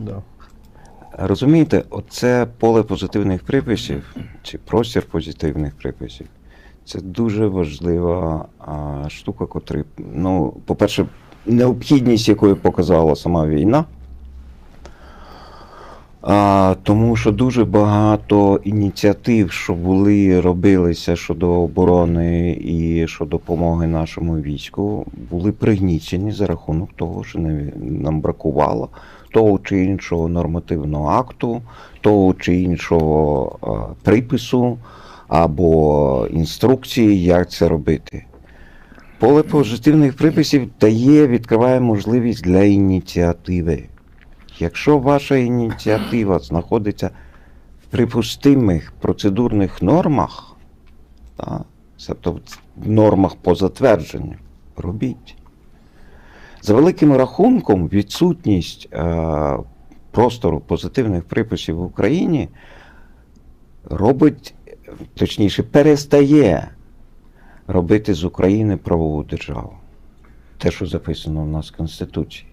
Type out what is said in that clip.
Да. Розумієте, оце поле позитивних приписів чи простір позитивних приписів це дуже важлива а, штука, котрі, ну, по-перше, необхідність, якої показала сама війна. А, тому що дуже багато ініціатив, що були, робилися щодо оборони і щодо допомоги нашому війську, були пригнічені за рахунок того, що нам бракувало того чи іншого нормативного акту, того чи іншого а, припису або інструкції, як це робити. Поле позитивних приписів дає, відкриває можливість для ініціативи. Якщо ваша ініціатива знаходиться в припустимих процедурних нормах, та, тобто в нормах по затвердженню, робіть. За великим рахунком, відсутність е, простору позитивних приписів в Україні робить, точніше, перестає робити з України правову державу. Те, що записано в нас в Конституції.